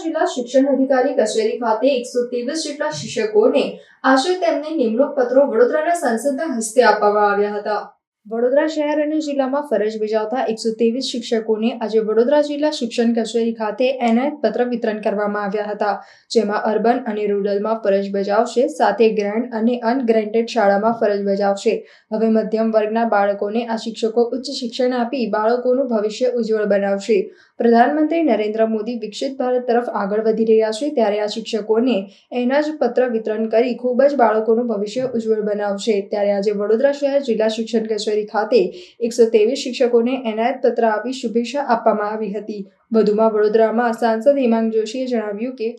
જિલ્લા શિક્ષણ અધિકારી કચેરી ખાતે એકસો ત્રેવીસ જેટલા શિક્ષકોને આજે તેમને નિમણૂક પત્રો વડોદરાના સંસદના હસ્તે આપવામાં આવ્યા હતા. વડોદરા શહેર અને જિલ્લામાં ફરજ બજાવતા એકસો ત્રેવીસ શિક્ષકોને આજે વડોદરા જિલ્લા શિક્ષણ કચેરી ખાતે એનાયત પત્ર વિતરણ કરવામાં આવ્યા હતા, જેમાં અર્બન અને રૂરલમાં ફરજ બજાવશે, સાથે ગ્રેન્ડ અને અનગ્રેન્ટેડ શાળામાં ફરજ બજાવશે. હવે મધ્યમ વર્ગના બાળકોને આ શિક્ષકો ઉચ્ચ શિક્ષણ આપી બાળકોનું ભવિષ્ય ઉજ્જવળ બનાવશે. પ્રધાનમંત્રી નરેન્દ્ર મોદી વિકસિત ભારત તરફ આગળ વધી રહ્યા છે, ત્યારે આ શિક્ષકોને એના જ પત્ર વિતરણ કરી ખૂબ જ બાળકોનું ભવિષ્ય ઉજ્જવળ બનાવશે. ત્યારે આજે વડોદરા શહેર જિલ્લા શિક્ષણ કચેરી ખાતે એકસો ત્રેવીસ શિક્ષકોને એનાયત પત્ર આપી શુભેચ્છા આપવામાં આવી હતી. વધુમાં વડોદરામાં સાંસદ હેમાંગ જોશીએ જણાવ્યું કે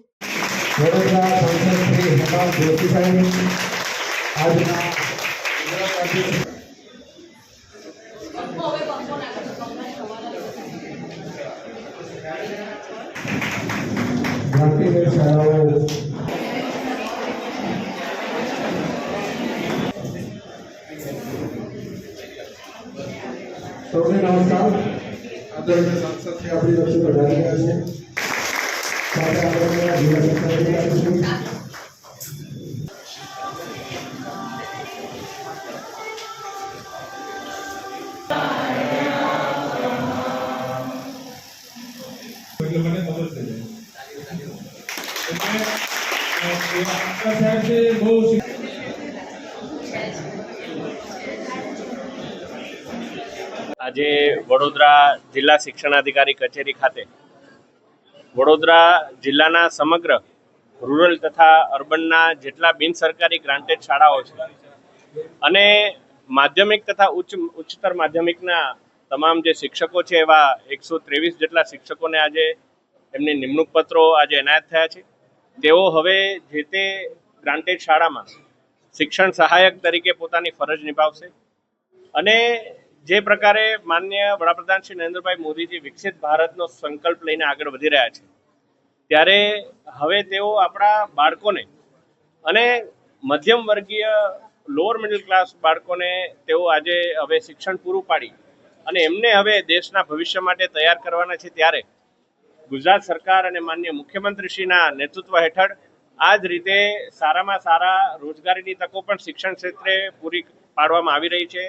આજના ગ્રાન્ટેડ શાળાઓ સૌને નમસ્કાર. આદરણીય સાંસદ શ્રી આપણી વચ્ચે પધારી રહ્યા છે. આજે વડોદરા જિલ્લા શિક્ષણાધિકારી કચેરી ખાતે વડોદરા જિલ્લાના સમગ્ર રૂરલ તથા અર્બનના જેટલા બિન સરકારી ગ્રાન્ટેડ શાળાઓ છે અને માધ્યમિક તથા ઉચ્ચ ઉચ્ચતર માધ્યમિકના તમામ જે શિક્ષકો છે એવા એકસો ત્રેવીસ જેટલા શિક્ષકોને આજે એમની નિમણૂક પત્રો આજે એનાયત થયા છે. તેઓ હવે જે તે ગ્રાન્ટેડ શાળામાં શિક્ષણ સહાયક તરીકે પોતાની ફરજ નિભાવશે. અને જે પ્રકારે માન્ય વડાપ્રધાન શ્રી નરેન્દ્રભાઈ મોદીજી વિકસિત ભારતનો સંકલ્પ લઈને આગળ વધી રહ્યા છે, ત્યારે હવે તેઓ આપણા બાળકોને અને મધ્યમ વર્ગીય લોઅર મિડલ ક્લાસ બાળકોને તેઓ આજે હવે શિક્ષણ પૂરું પાડી અને એમને હવે દેશના ભવિષ્ય માટે તૈયાર કરવાના છે, ત્યારે ગુજરાત સરકાર અને માન્ય મુખ્યમંત્રીશ્રીના નેતૃત્વ હેઠળ આ જ રીતે સારામાં સારા રોજગારીની તકો પણ શિક્ષણ ક્ષેત્રે પૂરી પાડવામાં આવી રહી છે.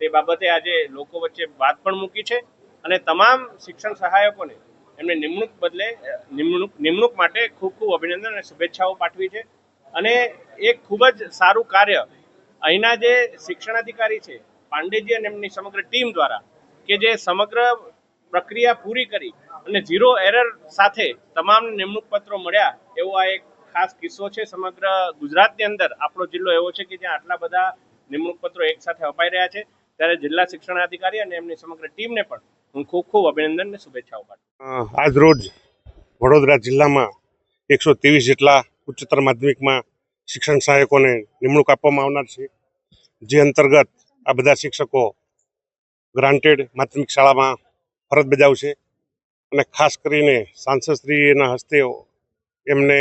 તે બાબતે આજે લોકો વચ્ચે વાત પણ મૂકી છે અને તમામ શિક્ષણ સહાયકોને એમને નિમણૂક બદલે નિમણૂક નિમણૂક માટે ખૂબ ખૂબ અભિનંદન અને શુભેચ્છાઓ પાઠવી છે. અને એક ખૂબ જ સારું કાર્ય અહીંના જે શિક્ષણાધિકારી છે, પાંડેજી અને એમની સમગ્ર ટીમ દ્વારા કે જે સમગ્ર પ્રક્રિયા પૂરી કરી અને ઝીરો એરર સાથે તમામ નિમણૂક પત્રો મળ્યા, એવો આ એક ખાસ કિસ્સો છે સમગ્ર ગુજરાતની અંદર. આપણો જિલ્લો એવો છે કે જ્યાં આટલા બધા નિમણૂક પત્રો એક સાથે અપાઈ રહ્યા છે. ત્યારે જિલ્લા શિક્ષણાધિકારી અને એમની સમગ્ર ટીમને પણ હું ખૂબ ખૂબ અભિનંદન અને શુભેચ્છાઓ પાઠવું આજ રોજ વડોદરા જિલ્લામાં એકસો ત્રેવીસ જેટલા ઉચ્ચતર માધ્યમિકમાં શિક્ષણ સહાયકોને નિમણૂક આપવામાં આવનાર છે. જે અંતર્ગત આ બધા શિક્ષકો ગ્રાન્ટેડ માધ્યમિક શાળામાં ફરજ બજાવશે અને ખાસ કરીને સાંસદશ્રીના હસ્તે એમને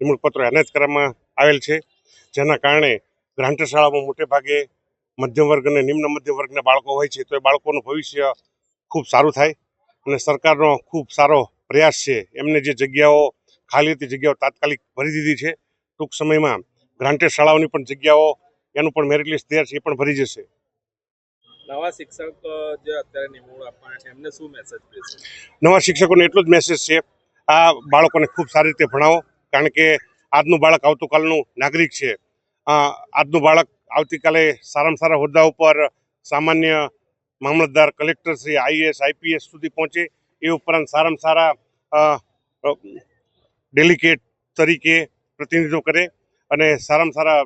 નિમણૂક પત્રો એનાયત કરવામાં આવેલ છે. જેના કારણે ગ્રાન્ટર શાળામાં મોટે ભાગે મધ્યમ વર્ગ અને નિમ્ન મધ્યમ વર્ગના બાળકો હોય છે, તો એ બાળકોનું ભવિષ્ય ખૂબ સારું થાય અને સરકારનો ખૂબ સારો પ્રયાસ છે. એમને જે જગ્યાઓ, ખાલી હતી જગ્યાઓ તાત્કાલિક ભરી દીધી છે. ટૂંક સમયમાં ગ્રાન્ટેડ શાળાઓની પણ જગ્યાઓ, એનું પણ મેરિટ લિસ્ટ તૈયાર છે, એ પણ ભરી જશે. નવા શિક્ષક જે અત્યારે નિમણૂક આપવાના છે, એમને શું મેસેજ નવા શિક્ષકોને એટલો જ મેસેજ છે, આ બાળકોને ખૂબ સારી રીતે ભણાવો, કારણ કે આજનું બાળક આવતીકાલનું નાગરિક છે. આજનું બાળક આવતીકાલે સારામાં સારા હોદ્દા ઉપર સામાન્ય મામલતદાર, કલેક્ટર શ્રી આઈએસ આઈપીએસ સુધી પહોંચે, એ ઉપરાંત સારામાં સારા ડેલિકેટ તરીકે પ્રતિનિધિત્વ કરે અને સારામાં સારા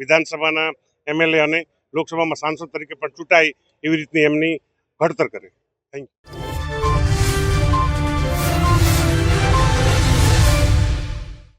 વિધાનસભાના એમએલએ અને લોકસભામાં સાંસદ તરીકે પણ ચૂંટાય એવી રીતની એમની ઘડતર કરે. Thank you